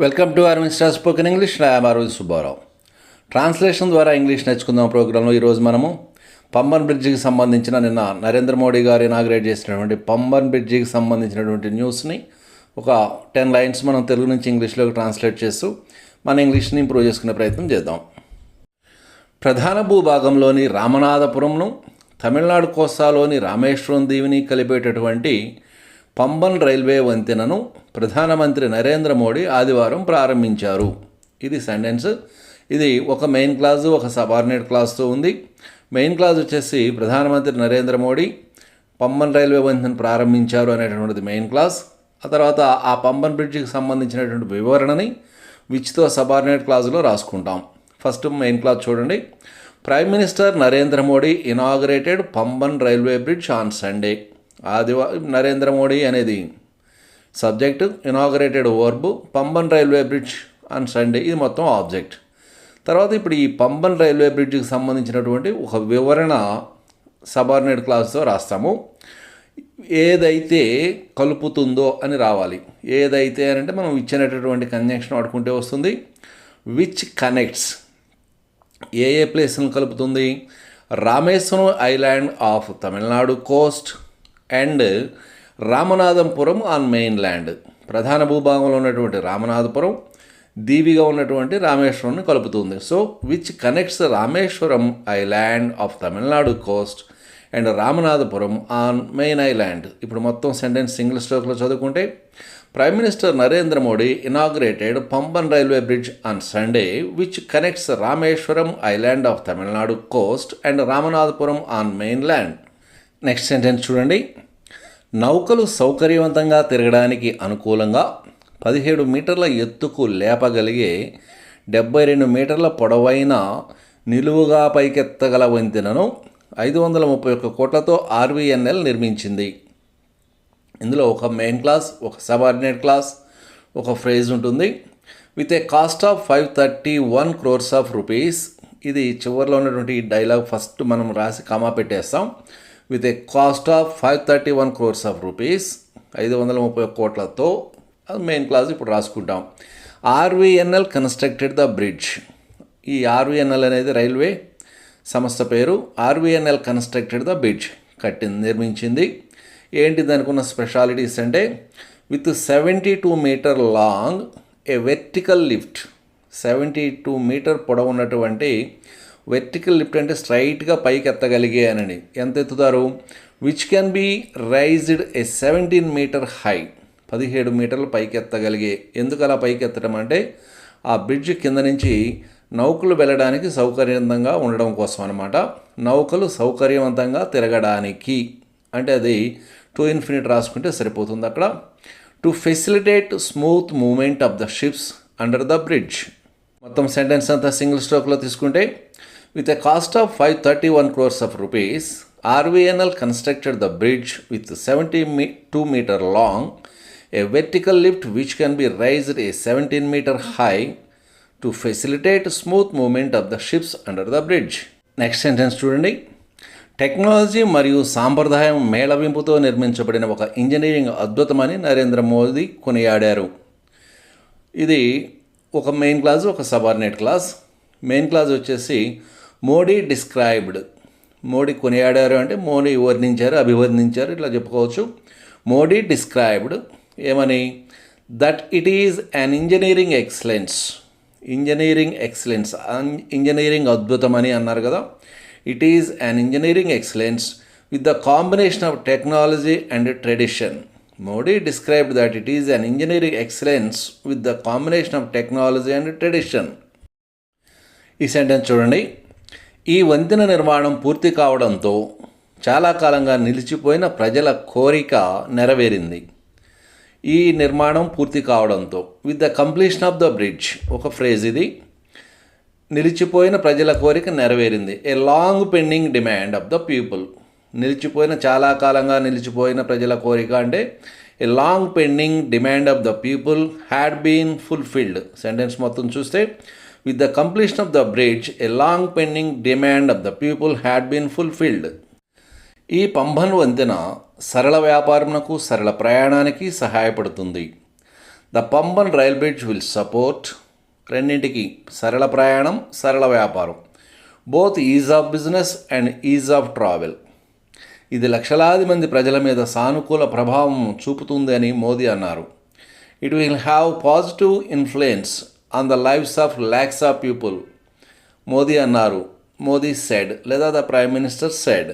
Welcome to our mister spoken English Aravind Subbarao translation ద్వారా English నేర్చుకుందాం ప్రోగ్రాంలో ఈరోజు మనము పంబన్ బ్రిడ్జికి సంబంధించిన నిన్న నరేంద్ర మోడీ గారు ఇనాగ్రేట్ చేసినటువంటి పంబన్ బ్రిడ్జికి సంబంధించినటువంటి న్యూస్ని ఒక టెన్ లైన్స్ మనం తెలుగు నుంచి ఇంగ్లీష్లోకి ట్రాన్స్లేట్ చేస్తూ మన ఇంగ్లీష్ని ఇంప్రూవ్ చేసుకునే ప్రయత్నం చేద్దాం. ప్రధాన భూభాగంలోని రామనాథపురంను తమిళనాడు కోస్తాలోని రామేశ్వరం దీవిని కలిపేటటువంటి పంబన్ రైల్వే వంతెనను ప్రధానమంత్రి నరేంద్ర మోడీ ఆదివారం ప్రారంభించారు. ఇది సెంటెన్స్. ఇది ఒక మెయిన్ క్లాజు ఒక సబార్డినేట్ క్లాస్తో ఉంది. మెయిన్ క్లాజ్ వచ్చేసి ప్రధానమంత్రి నరేంద్ర మోడీ పంబన్ రైల్వే వంతెన ప్రారంభించారు అనేటువంటిది మెయిన్ క్లాస్ ఆ తర్వాత ఆ పంబన్ బ్రిడ్జికి సంబంధించినటువంటి వివరణని విచ్తో సబార్డినేట్ క్లాజులో రాసుకుంటాం. ఫస్ట్ మెయిన్ క్లాజ్ చూడండి. Prime minister Narendra Modi inaugurated Pamban railway bridge on Sunday. ఆదివారం నరేంద్ర మోడీ అనేది subject inaugurated verb Pamban railway bridge and Sunday ఇది మొత్తం ఆబ్జెక్ట్. తర్వాత ఇప్పుడు ఈ పంబన్ రైల్వే బ్రిడ్జ్కి సంబంధించినటువంటి ఒక వివరణ సబార్డినేట్ క్లాస్తో రాస్తాము. ఏదైతే కలుపుతుందో అని రావాలి. ఏదైతే అని అంటే మనం ఇచ్చినటువంటి కన్జంక్షన్ వాడుకుంటే వస్తుంది. విచ్ కనెక్ట్స్ ఏ ఏ ప్లేస్లను కలుపుతుంది? Rameswaram island of Tamil Nadu coast and Ramanathapuram on mainland. ప్రధాన భూభాగంలో ఉన్నటువంటి రామనాథపురం దీవిగా ఉన్నటువంటి రామేశ్వరంని కలుపుతుంది. So which connects Rameswaram island of Tamil Nadu coast and Ramanathapuram on main island ఇప్పుడు మొత్తం సెంటెన్స్ సింగిల్ స్ట్రోక్లో చదువుకుంటే prime minister Narendra Modi inaugurated Pamban railway bridge on Sunday which connects Rameswaram island of Tamil Nadu coast and Ramanathapuram on mainland next sentence చూడండి. నౌకలు సౌకర్యవంతంగా తిరగడానికి అనుకూలంగా పదిహేడు మీటర్ల ఎత్తుకు లేపగలిగే డెబ్బై రెండు మీటర్ల పొడవైన నిలువుగా పైకెత్తగల వంతెనను ఐదు వందల ముప్పై ఒక్క కోట్లతో ఆర్వీఎన్ఎల్ నిర్మించింది. ఇందులో ఒక మెయిన్ క్లాస్ ఒక సబార్డినేట్ క్లాస్ ఒక ఫ్రేజ్ ఉంటుంది. With a cost of five thirty one crores of rupees ఇది చివరిలో ఉన్నటువంటి డైలాగ్ ఫస్ట్ మనం రాసి కామా పెట్టేస్తాం. With a cost of five thirty one crores of rupees ఐదు వందల ముప్పై కోట్లతో అది మెయిన్ క్లాస్ ఇప్పుడు రాసుకుంటాం. R V N L constructed the bridge ఈ ఆర్వీఎన్ఎల్ అనేది రైల్వే సంస్థ పేరు. ఆర్వీఎన్ఎల్ కన్స్ట్రక్టెడ్ ద బ్రిడ్జ్ కట్టింది నిర్మించింది. ఏంటి దానికి ఉన్న స్పెషాలిటీస్ అంటే with seventy two meter long a vertical lift seventy two meter పొడవు ఉన్నటువంటి వెర్టికల్ లిఫ్ట్ అంటే స్ట్రైట్గా పైకి ఎత్తగలిగే అనండి ఎంత ఎత్తుతారు? Which can be raised a seventeen meter high పదిహేడు మీటర్లు పైకి ఎత్తగలిగే. ఎందుకు అలా పైకి ఎత్తడం అంటే ఆ బ్రిడ్జ్ కింద నుంచి నౌకలు వెళ్ళడానికి సౌకర్యవంతంగా ఉండడం కోసం అనమాట నౌకలు సౌకర్యవంతంగా తిరగడానికి. అంటే అది టూ ఇన్ఫినిట్ రాసుకుంటే సరిపోతుంది అక్కడ. To facilitate smooth movement of the ships under the bridge మొత్తం సెంటెన్స్ అంతా సింగిల్ స్ట్రోక్లో తీసుకుంటే with a cost of five thirty one crores of rupees RVNL constructed the bridge with seventy me two meter long a vertical lift which can be raised a seventeen meter high to facilitate smooth movement of the ships under the bridge next sentence చూడండి technology మరియు సాంప్రదాయం మేళవింపుతో నిర్మించబడిన ఒక engineering అద్భుతమని Narendra Modi కొనియాడారు. ఇది ఒక main class ఒక subordinate class main class వచ్చేసి మోడీ డిస్క్రైబ్డ్. మోడీ కొనియాడారు అంటే మోడీ వర్ణించారు అభివర్ణించారు ఇట్లా చెప్పుకోవచ్చు. మోడీ డిస్క్రైబ్డ్. ఏమని? That it is an engineering excellence engineering excellence engineering అద్భుతం అని అన్నారు కదా. It is an engineering excellence with the combination of technology and tradition Modi described that it is an engineering excellence with the combination of technology and tradition ఈ sentence చూడండి. ఈ వంతెన నిర్మాణం పూర్తి కావడంతో చాలా కాలంగా నిలిచిపోయిన ప్రజల కోరిక నెరవేరింది. ఈ నిర్మాణం పూర్తి కావడంతో with the completion of the bridge ఒక ఫ్రేజ్ ఇది నిలిచిపోయిన ప్రజల కోరిక నెరవేరింది. A long pending demand of the people నిలిచిపోయిన చాలా కాలంగా నిలిచిపోయిన ప్రజల కోరిక అంటే a long pending demand of the people had been fulfilled sentence మొత్తం చూస్తే with the completion of the bridge a long pending demand of the people had been fulfilled ఈ పంబన్ వంతెన సరళ వ్యాపారంకు సరళ ప్రయాణానికి సహాయపడుతుంది. The Pamban rail bridge will support రెండింటికి సరళ ప్రయాణం సరళ వ్యాపారం. Both ease of business and ease of travel ఇది లక్షలాది మంది ప్రజల మీద సానుకూల ప్రభావం చూపుతుంది అని మోదీ అన్నారు. It will have positive influence on the lives of lakhs of people Modi అన్నారు. మోదీ సెడ్ లేదా ద ప్రైమ్ మినిస్టర్ సెడ్